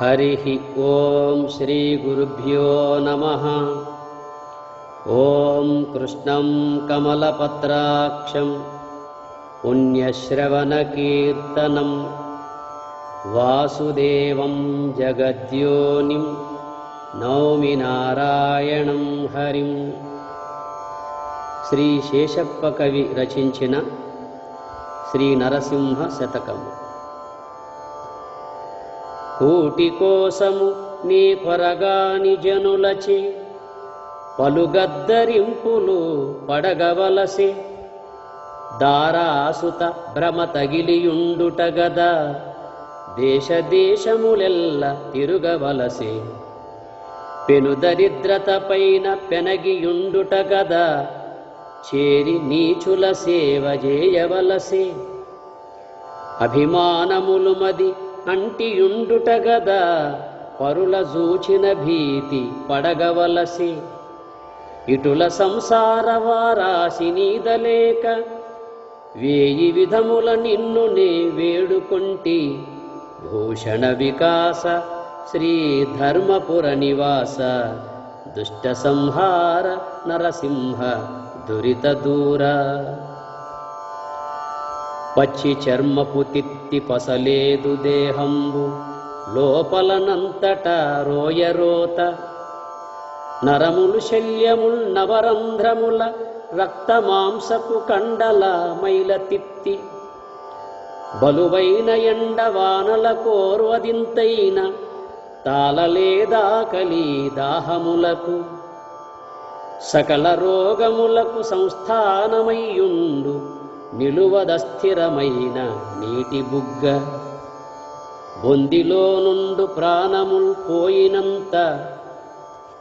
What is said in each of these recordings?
हरिः ॐ श्रीगुरुभ्यो नमः ॐ कृष्णं कमलपत्राक्षं पुण्यश्रवणकीर्तनं वासुदेवं जगद्योनिं नौमि నారాయణం హరిం శ్రీ శేషప్ప కవి రచించిన శ్రీ నరసింహ శతకము కూటి కోసము నీ పొరగాని జనులచే పలుగద్దరింపులు పడగవలసి. దారాసుత భ్రమ తగిలియుండుట గదా దేశ దేశములెల్ల తిరుగవలసే. పెను దరిద్రత పైన పెనగియుండుట గదా చేరి నీచుల సేవ చేయవలసి అభిమానములు మది అంటియుండుటగదా పరుల జూచిన భీతి పడగవలసి. ఇటుల సంసార వారాసి నీదలేక వేయి విధముల నిన్ను నే వేడుకొంటి భూషణ వికాస శ్రీ ధర్మపుర నివాస దుష్ట సంహార నరసింహ దురిత దూర. పచ్చి చర్మపు తిత్తి పసలేదు దేహంబు. లోపలనంతట రోయరోత నరములు శల్యముల్ నవరంధ్రముల రక్తమాంసపు కండల మైల తిత్తి. బలువైన ఎండవానల కోర్వదింతైన తాళలేదాకలి దాహములకు. సకల రోగములకు సంస్థానమయ్యుండు నిలువదస్థిరమైన నీటి బుగ్గ. బొందిలో నుండు ప్రాణముల్ పోయినంత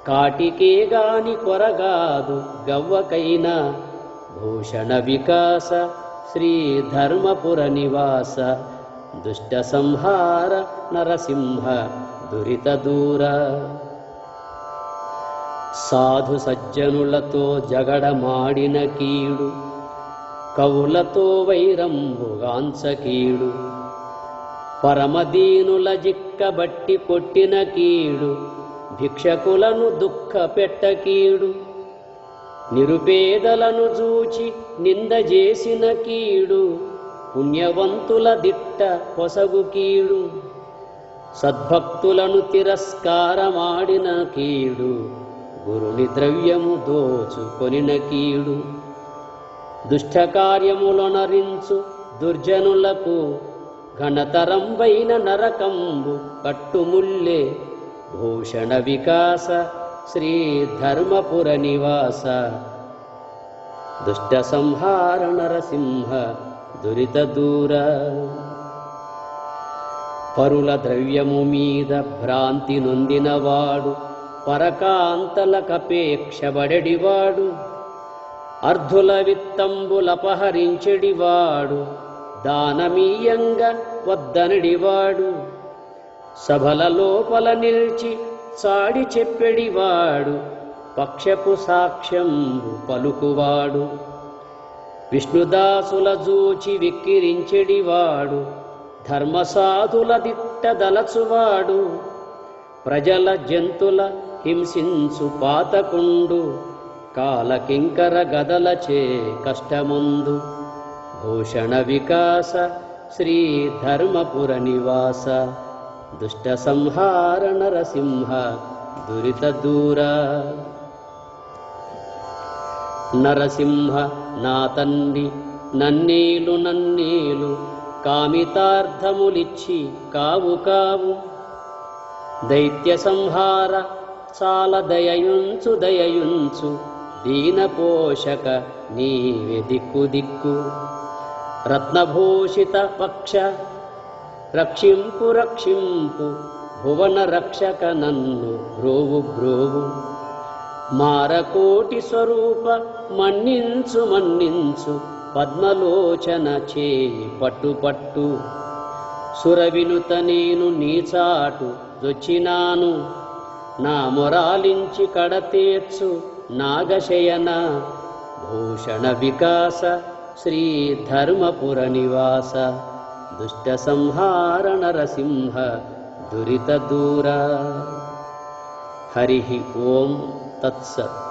కాటికే గాని కొరగాదు గవ్వకైన భూషణ వికాస శ్రీ ధర్మపుర నివాస దుష్ట సంహార నరసింహ దురిత దూర. సాధు సజ్జనులతో జగడమాడిన కీడు కవులతో వైరంబుగాంచకీడు పరమదీనుల జిక్కబట్టి కొట్టిన కీడు భిక్షకులను దుఃఖ పెట్ట కీడు. నిరుపేదలను చూచి నింద చేసిన కీడు పుణ్యవంతుల దిట్ట పొసగు కీడు. సద్భక్తులను తిరస్కారమాడిన కీడు గురుని ద్రవ్యము దోచుకొనిన కీడు. దుష్టకార్యములొనరించు దుర్జనులకు ఘనతరంబైన నరకంబు కట్టుముల్లే భూషణ వికాస శ్రీ ధర్మపుర నివాస. దుష్ట సంహార నరసింహ దురిత దూర. పరుల ద్రవ్యము మీద భ్రాంతి నొందినవాడు పరకాంతలకపేక్షబడెడివాడు అర్ధుల విత్తంబులపహరించెడివాడు దానమీయంగా వద్దనడివాడు సభల లోపల నిలిచి చాడి చెప్పెడివాడు పక్షపు సాక్ష్యం పలుకువాడు విష్ణుదాసుల జూచి విక్కిరించెడివాడు ధర్మసాధుల దిట్టదలచువాడు ప్రజల జంతుల హింసించు పాతకుండు కాలకింకర గదలచే కష్టముందు భూషణ వికాస శ్రీ ధర్మపుర నివాస దుష్ట సంహార నరసింహ దురిత దూర. నరసింహ నా తండ్రి నన్నీలు నన్నీలు కామితార్థములిచ్చి కావు కావు. దైత్య సంహార చాలా దయయుంచు దయయుంచు. దీన పోషక నీవే దిక్కు దిక్కు రత్నభూషిత పక్ష రక్షింపు రక్షింపు భువన రక్షక నన్ను బ్రోవు బ్రోవు మారకోటి స్వరూప మన్నించు మన్నించు పద్మలోచన చేయి పట్టు పట్టు సురవినుత నేను నీచాటు దొచ్చినాను నా మొరాలించి కడతేర్చు नागशयन भूषणविकास श्रीधर्मपुरनिवास दुष्टसंहार नरसिंह दुरितदूर। हरिः ॐ तत्सत्।